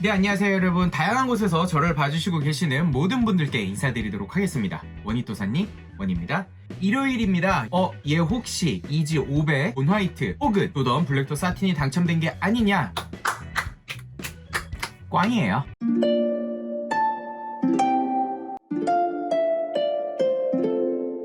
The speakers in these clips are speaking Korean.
네, 안녕하세요, 여러분. 다양한 곳에서 저를 봐주시고 계시는 모든 분들께 인사드리도록 하겠습니다. 원희또사님, 원입니다. 일요일입니다. 어, 얘 혹시 이지 500온 화이트 혹은 도던 블랙도 사틴이 당첨된 게 아니냐? 꽝이에요.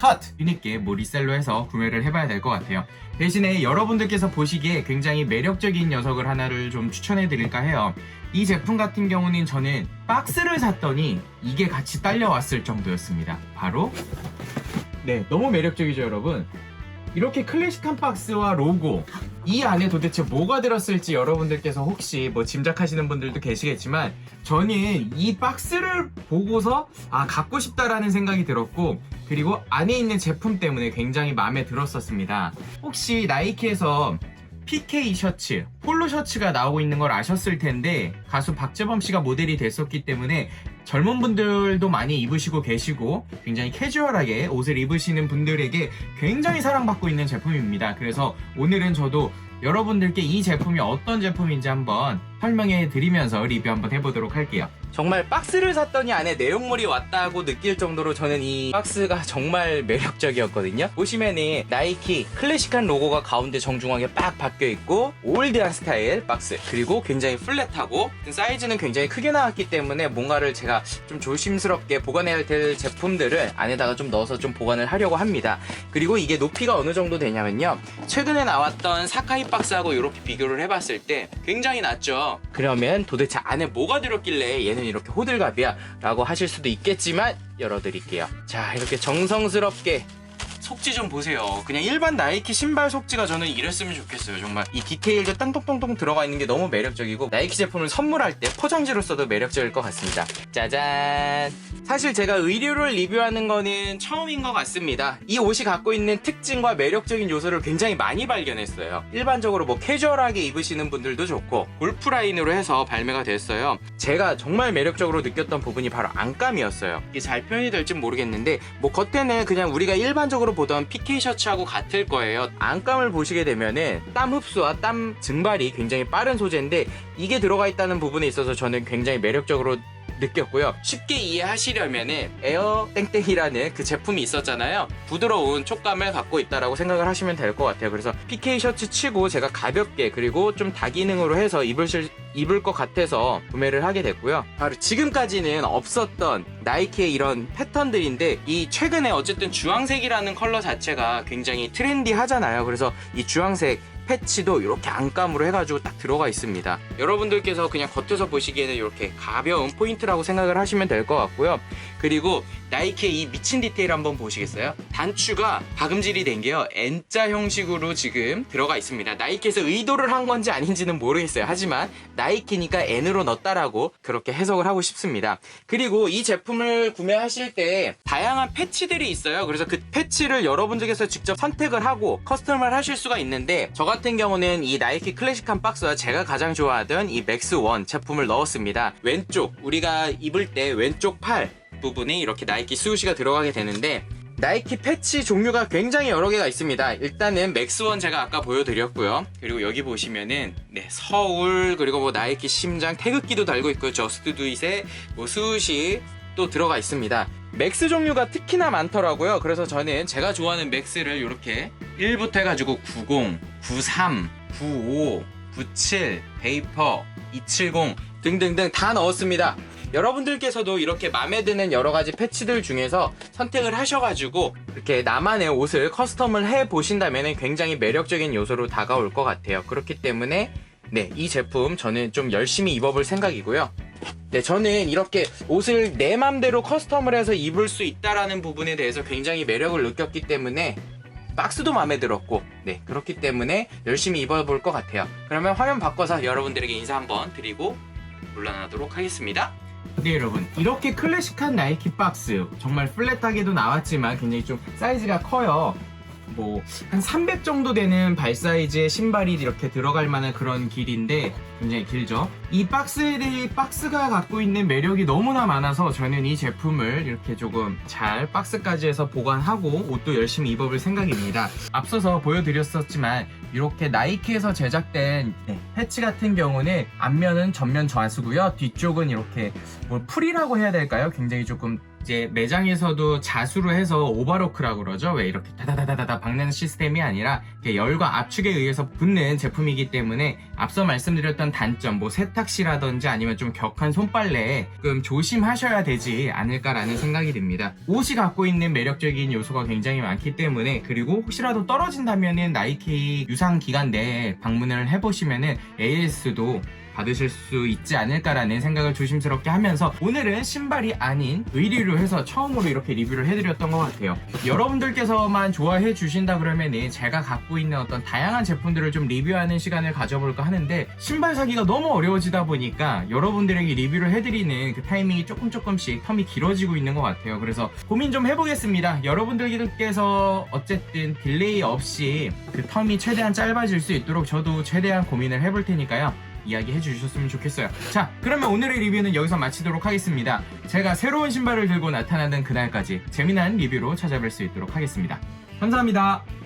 컷! 뒤늦게 뭐 리셀로 해서 구매를 해봐야 될 것 같아요. 대신에 여러분들께서 보시기에 굉장히 매력적인 녀석을 하나를 좀 추천해 드릴까 해요. 이 제품 같은 경우는 저는 박스를 샀더니 이게 같이 딸려왔을 정도였습니다. 바로 네, 너무 매력적이죠, 여러분. 이렇게 클래식한 박스와 로고 이 안에 도대체 뭐가 들었을지 여러분들께서 혹시 뭐 짐작하시는 분들도 계시겠지만 저는 이 박스를 보고서 아 갖고 싶다라는 생각이 들었고 그리고 안에 있는 제품 때문에 굉장히 마음에 들었었습니다. 혹시 나이키에서 PK 셔츠, 폴로 셔츠가 나오고 있는 걸 아셨을 텐데 가수 박재범 씨가 모델이 됐었기 때문에 젊은 분들도 많이 입으시고 계시고 굉장히 캐주얼하게 옷을 입으시는 분들에게 굉장히 사랑받고 있는 제품입니다. 그래서 오늘은 저도 여러분들께 이 제품이 어떤 제품인지 한번 설명해 드리면서 리뷰 한번 해보도록 할게요. 정말 박스를 샀더니 안에 내용물이 왔다고 느낄 정도로 저는 이 박스가 정말 매력적이었거든요. 보시면은 나이키 클래식한 로고가 가운데 정중하게 빡 박혀 있고 올드한 스타일 박스 그리고 굉장히 플랫하고 사이즈는 굉장히 크게 나왔기 때문에 뭔가를 제가 좀 조심스럽게 보관해야 될 제품들을 안에다가 좀 넣어서 좀 보관을 하려고 합니다. 그리고 이게 높이가 어느 정도 되냐면요. 최근에 나왔던 사카이 박스하고 이렇게 비교를 해봤을 때 굉장히 낮죠. 그러면 도대체 안에 뭐가 들었길래 얘는 이렇게 호들갑이야? 라고 하실 수도 있겠지만 열어드릴게요. 자, 이렇게 정성스럽게 속지 좀 보세요. 그냥 일반 나이키 신발 속지가 저는 이랬으면 좋겠어요. 정말 이 디테일도 땅똥똥똥 들어가 있는 게 너무 매력적이고 나이키 제품을 선물할 때 포장지로서도 매력적일 것 같습니다. 짜잔. 사실 제가 의류를 리뷰하는 거는 처음인 것 같습니다. 이 옷이 갖고 있는 특징과 매력적인 요소를 굉장히 많이 발견했어요. 일반적으로 뭐 캐주얼하게 입으시는 분들도 좋고 골프 라인으로 해서 발매가 됐어요. 제가 정말 매력적으로 느꼈던 부분이 바로 안감이었어요. 이게 잘 표현이 될지 모르겠는데 뭐 겉에는 그냥 우리가 일반적으로 보던 PK 셔츠하고 같을 거예요. 안감을 보시게 되면은 땀 흡수와 땀 증발이 굉장히 빠른 소재인데 이게 들어가 있다는 부분에 있어서 저는 굉장히 매력적으로 느꼈고요. 쉽게 이해하시려면은 에어 땡땡이라는 그 제품이 있었잖아요. 부드러운 촉감을 갖고 있다라고 생각을 하시면 될 것 같아요. 그래서 PK 셔츠 치고 제가 가볍게 그리고 좀 다기능으로 해서 입을 실- 입을 것 같아서 구매를 하게 됐고요. 바로 지금까지는 없었던 나이키의 이런 패턴들인데 이 최근에 어쨌든 주황색이라는 컬러 자체가 굉장히 트렌디하잖아요. 그래서 이 주황색 패치도 이렇게 안감으로 해가지고 딱 들어가 있습니다. 여러분들께서 그냥 겉에서 보시기에는 이렇게 가벼운 포인트라고 생각을 하시면 될 것 같고요. 그리고 나이키의 이 미친 디테일 한번 보시겠어요? 단추가 박음질이 된 게요. N자 형식으로 지금 들어가 있습니다. 나이키에서 의도를 한 건지 아닌지는 모르겠어요. 하지만 나이키니까 N으로 넣었다라고 그렇게 해석을 하고 싶습니다. 그리고 이 제품을 구매하실 때 다양한 패치들이 있어요. 그래서 그 패치를 여러분들께서 직접 선택을 하고 커스텀을 하실 수가 있는데 저 같은 경우는 이 나이키 클래식한 박스와 제가 가장 좋아하던 이 맥스 원 제품을 넣었습니다. 왼쪽 우리가 입을 때 왼쪽 팔 부분에 이렇게 나이키 수우시가 들어가게 되는데 나이키 패치 종류가 굉장히 여러 개가 있습니다. 일단은 맥스원 제가 아까 보여드렸고요. 그리고 여기 보시면은 네 서울 그리고 뭐 나이키 심장 태극기도 달고 있고요. 저스트 두잇에 뭐 수우시 또 들어가 있습니다. 맥스 종류가 특히나 많더라고요. 그래서 저는 제가 좋아하는 맥스를 이렇게 1부터 해가지고 90, 93, 95, 97, 베이퍼, 270 등등등 다 넣었습니다. 여러분들께서도 이렇게 마음에 드는 여러 가지 패치들 중에서 선택을 하셔가지고 이렇게 나만의 옷을 커스텀을 해 보신다면 굉장히 매력적인 요소로 다가올 것 같아요. 그렇기 때문에 네, 이 제품 저는 좀 열심히 입어볼 생각이고요. 네, 저는 이렇게 옷을 내 맘대로 커스텀을 해서 입을 수 있다라는 부분에 대해서 굉장히 매력을 느꼈기 때문에 박스도 마음에 들었고, 네, 그렇기 때문에 열심히 입어볼 것 같아요. 그러면 화면 바꿔서 여러분들에게 인사 한번 드리고 물러나도록 하겠습니다. 네 여러분 이렇게 클래식한 나이키 박스 정말 플랫하게도 나왔지만 굉장히 좀 사이즈가 커요 뭐 한 300 정도 되는 발 사이즈의 신발이 이렇게 들어갈 만한 그런 길인데 굉장히 길죠. 이 박스에 대해 박스가 갖고 있는 매력이 너무나 많아서 저는 이 제품을 이렇게 조금 잘 박스까지 해서 보관하고 옷도 열심히 입어볼 생각입니다. 앞서서 보여드렸었지만 이렇게 나이키에서 제작된 네, 패치 같은 경우는 앞면은 전면 좌수고요. 뒤쪽은 이렇게 뭐 풀이라고 해야 될까요? 굉장히 조금 이제 매장에서도 자수로 해서 오버로크라고 그러죠. 왜 이렇게 다다다다다 박는 시스템이 아니라 열과 압축에 의해서 붙는 제품이기 때문에 앞서 말씀드렸던 단점, 뭐 세탁시라든지 아니면 좀 격한 손빨래에 조금 조심하셔야 되지 않을까라는 생각이 듭니다. 옷이 갖고 있는 매력적인 요소가 굉장히 많기 때문에 그리고 혹시라도 떨어진다면은 나이키 유상 기간 내에 방문을 해보시면은 AS도 받으실 수 있지 않을까라는 생각을 조심스럽게 하면서 오늘은 신발이 아닌 의류로 해서 처음으로 이렇게 리뷰를 해드렸던 것 같아요. 여러분들께서만 좋아해 주신다 그러면은 제가 갖고 있는 어떤 다양한 제품들을 좀 리뷰하는 시간을 가져볼까 하는데 신발 사기가 너무 어려워지다 보니까 여러분들에게 리뷰를 해드리는 그 타이밍이 조금 조금씩 텀이 길어지고 있는 것 같아요. 그래서 고민 좀 해보겠습니다. 여러분들께서 어쨌든 딜레이 없이 그 텀이 최대한 짧아질 수 있도록 저도 최대한 고민을 해볼 테니까요. 이야기 해 주셨으면 좋겠어요. 자, 그러면 오늘의 리뷰는 여기서 마치도록 하겠습니다. 제가 새로운 신발을 들고 나타나는 그날까지 재미난 리뷰로 찾아뵐 수 있도록 하겠습니다. 감사합니다.